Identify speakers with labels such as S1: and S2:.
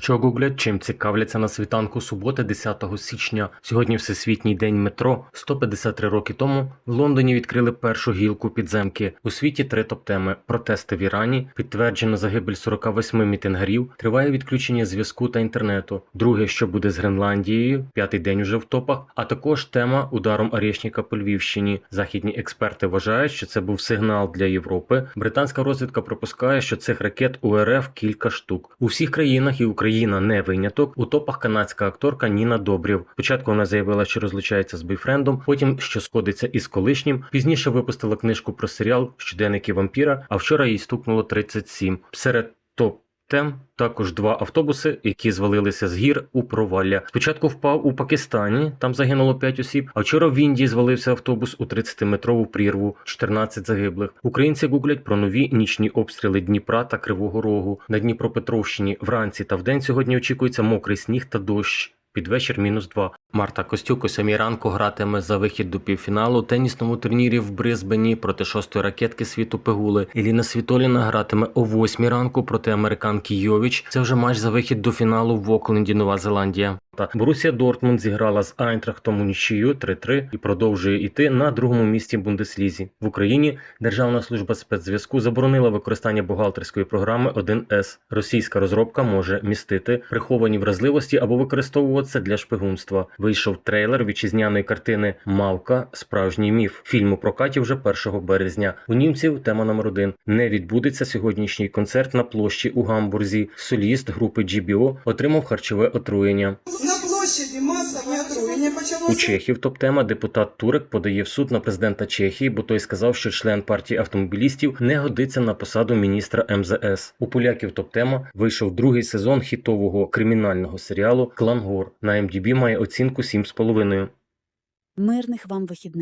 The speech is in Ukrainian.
S1: Що гуглять, чим цікавляться на світанку суботи 10 січня. Сьогодні Всесвітній день метро. 153 роки тому в Лондоні відкрили першу гілку підземки. У світі три топ-теми: протести в Ірані, підтверджено загибель 48 мітингарів, триває відключення зв'язку та інтернету. Друге, що буде з Гренландією, п'ятий день уже в топах. А також тема ударом Арєшніка по Львівщині. Західні експерти вважають, що це був сигнал для Європи. Британська розвідка припускає, що цих ракет у РФ кілька штук. У всіх країнах і Україна не виняток. У топах канадська акторка Ніна Добрів. Спочатку вона заявила, що розлучається з бойфрендом, потім що сходиться із колишнім. Пізніше випустила книжку про серіал Щоденники вампіра. А вчора їй стукнуло 37. Серед топ. Тем також два автобуси, які звалилися з гір у провалля. Спочатку впав у Пакистані, там загинуло 5 осіб. А вчора в Індії звалився автобус у 30-метрову прірву, 14 загиблих. Українці гуглять про нові нічні обстріли Дніпра та Кривого Рогу. На Дніпропетровщині вранці та вдень сьогодні очікується мокрий сніг та дощ. Під вечір мінус 2. Марта Костюк о сьомій ранку гратиме за вихід до півфіналу у тенісному турнірі в Брисбені проти шостої ракетки світу Пегули. Еліна Світоліна гратиме о восьмій ранку проти американки Йовіч. Це вже матч за вихід до фіналу в Окленді, Нова Зеландія. Та Борусія Дортмунд зіграла з Айнтрахтом у нічию 3-3 і продовжує йти на другому місці Бундеслізі. В Україні Державна служба спецзв'язку заборонила використання бухгалтерської програми 1С. Російська розробка може містити приховані вразливості або використовуватися для шпигунства. Вийшов трейлер вітчизняної картини Мавка. Справжній міф. Фільм у прокаті вже 1 березня. У німців тема номер один не відбудеться сьогоднішній концерт на площі у Гамбурзі. Соліст групи GBO отримав харчове отруєння. У. Чехів топ-тема депутат Турек подає в суд на президента Чехії, бо той сказав, що член партії автомобілістів не годиться на посаду міністра МЗС. У поляків топ-тема вийшов другий сезон хітового кримінального серіалу Клангор. На МДБ має оцінку 7,5.
S2: Мирних вам вихідних.